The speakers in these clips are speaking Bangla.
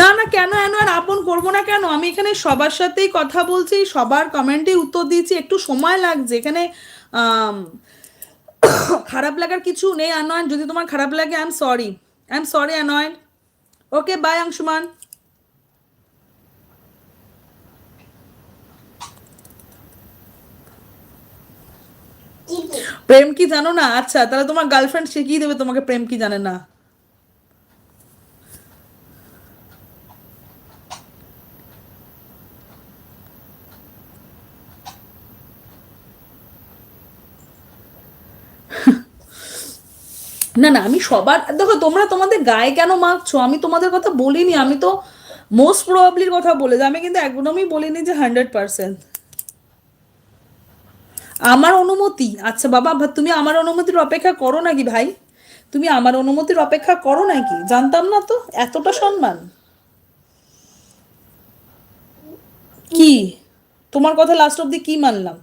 না না কেন এন আর আপন করব না কেন? আমি এখানে সবার সাথেই কথা বলছি সবার কমেন্টে উত্তর দিয়েছি একটু সময় লাগছে। এখানে খারাপ লাগার কিছু নেই আনয়ন যদি তোমার খারাপ লাগে I am sorry I am sorry আনয়ন ওকে বাই অংশুমান প্রেম কি জানো না? আচ্ছা তাহলে তোমার গার্লফ্রেন্ড শিখিয়ে দেবে? তোমাকে প্রেম কি জানে না? না না, আমি সবার, দেখো, তোমরা তোমাদের গায়ে কেন মাখছো? আমি তোমাদের কথা বলিনি, আমি তো মোস্ট প্রবাবলির কথা বলেছি। আমি কিন্তু একদমই বলিনি যে হান্ড্রেড পার্সেন্ট আমার অনুমতি আচ্ছা বাবা তুমি আমার অনুমতির অপেক্ষা করো নাকি ভাই? তুমি আমার অনুমতির অপেক্ষা করো নাকি? জানতাম না তো, এতটা সম্মান। কি? তোমার কথা লাস্ট অব্দি কি মানলাম?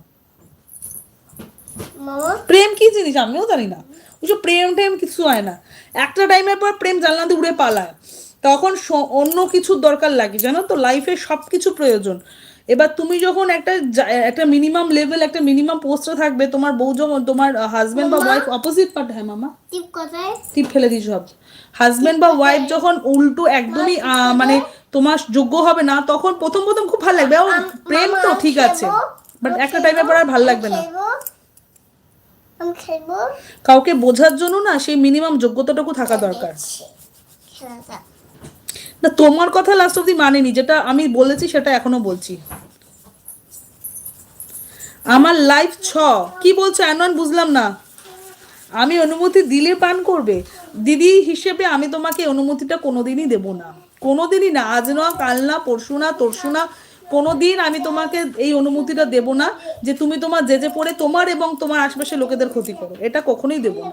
প্রেম কি জিনিস? আমিও জানি না। ওইসব প্রেম টেম কিছু হয় না। একটা টাইমের পর প্রেম জানলাতে উড়ে পালায়। তখন অন্য কিছুর দরকার লাগে জানো তো? লাইফে সব কিছু প্রয়োজন। এবার তুমি যখন একটা একটা মিনিমাম লেভেল একটা মিনিমাম পোস্টে থাকবে তোমার বউ যখন তোমার হাজবেন্ড বা ওয়াইফ অপোজিট পার্ট হ্যাঁ মামা? টিপ কোথায়? টিপ ফেলে দিস সব হাজবেন্ড বা ওয়াইফ যখন উল্টো একদমই মানে তোমার যোগ্য হবে না তখন প্রথম প্রথম খুব ভালো লাগবে। প্রেম তো ঠিক আছে। বাট একটা টাইমের পর আর ভালো লাগবে না। কাউকে বোঝার জন্য না সেই মিনিমাম যোগ্যতাটুকু থাকা দরকার। না তোমার কথা লাস্ট অব্দি মানেনি যেটা আমি বলেছি সেটা এখনও বলছি। আমার লাইফ ছ। কি বলছো অ্যানন বুঝলাম না। আমি অনুমতি দিলে পান করবে। দিদি হিসেবে আমি তোমাকে অনুমতিটা কোনোদিনই দেব না। কোনোদিনই না। আজ না কাল না পরশু না তরশু না কোনোদিন আমি তোমাকে এই অনুমতিটা দেব না যে তুমি তোমার জেজে পড়ে তোমার এবং তোমার আশেপাশে লোকেদের ক্ষতি করো। এটা কখনোই দেব না।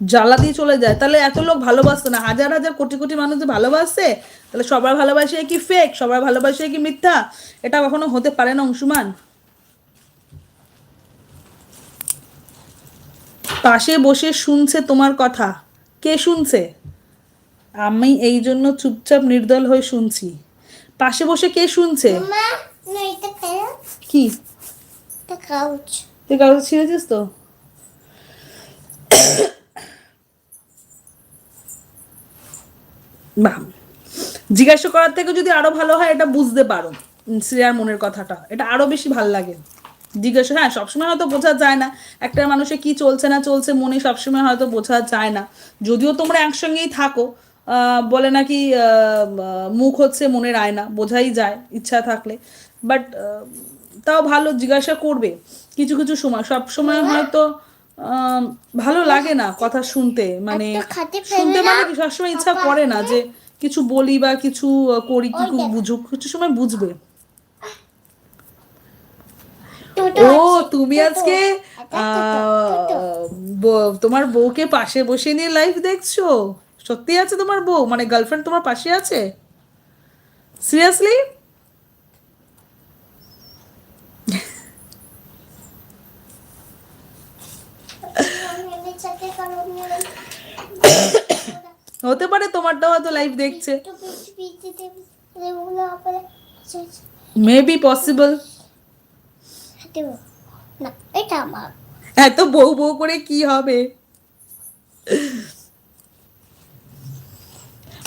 জ্বালা দিয়ে চলে যায়। তাহলে এত লোক ভালোবাসতো না। হাজার হাজার কোটি কোটি মানুষ যে ভালোবাসে। তাহলে সবার ভালোবাসে কি ফেক সবার ভালোবাসে কি মিথ্যা? এটা কখনো হতে পারে না অংশুমান। পাশে বসে শুনছে তোমার কথা। কে শুনছে? আমি এই জন্য চুপচাপ নির্দল হয়ে শুনছি। পাশে বসে কে শুনছে? কি? তুই কাগজ ছিঁড়েছিস তো? বাহ। জিজ্ঞাসা করার থেকে যদি আরও ভালো হয় এটা বুঝতে পারো শ্রেয়ার মনের কথাটা। এটা আরও বেশি ভালো লাগে। জিজ্ঞাসা হ্যাঁ সবসময় হয়তো বোঝা যায় না একটা মানুষের কি চলছে না চলছে মনে সবসময় হয়তো বোঝা যায় না। যদিও তোমরা একসঙ্গেই থাকো বলে নাকি মুখ হচ্ছে মনের আয়না বোঝাই যায় ইচ্ছা থাকলে। বাট তাও ভালো জিজ্ঞাসা করবে। কিছু কিছু সময় সব সময় হয়তো ভালো লাগে না কথা শুনতে মানে শুনতে মানে কি সবসময় ইচ্ছা করে না যে কিছু বলি বা কিছু করি কি বুঝুক কিছু সময় বুঝবে। ও তুমি আজকে তোমার বউকে পাশে বসে নিয়ে লাইভ দেখছ? সত্যি আছে তোমার বউ? মানে গার্লফ্রেন্ড তোমার পাশে আছে? সিরিয়াসলি হতে পারে তোমারটাও হয়তো লাইভ দেখছে। মেবি পসিবল এত বউ বউ করে কি হবে?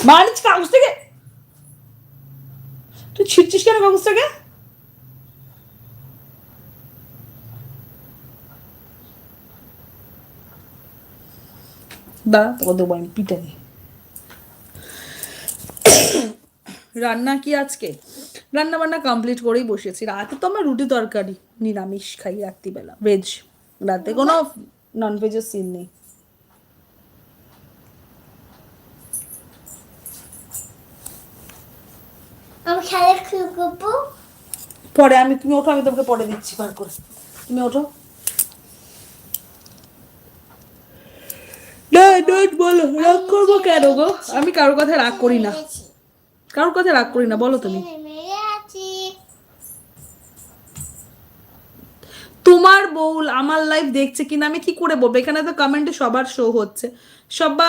মারিচ কাগজ থেকে? তুই ছিটছিস কেন কাগজ থেকে? দা তোকে দেবো, আমি পিটানি রান্না কি আজকে? রান্না বান্না কমপ্লিট করেই বসেছি। রাতে তো আমরা রুটি তরকারি, নিরামিষ খাই রাত্রিবেলা। ভেজ রাতে কোনো নন ভেজের সিন নেই। আমি খেলে করব পরে আমি তুমি ওঠো আমি তোমাকে পরে দিচ্ছি বার করে। তুমি ওঠো। না বলো রাগ করব কেন গো? আমি কারোর কথা রাগ করি না। কারোর কথা রাগ করি না বলো তুমি। তোমার বউ আমার লাইফ দেখছে কিনা আমি কি করে বলব? এখানে তো কমেন্টে সবার শো হচ্ছে। সবার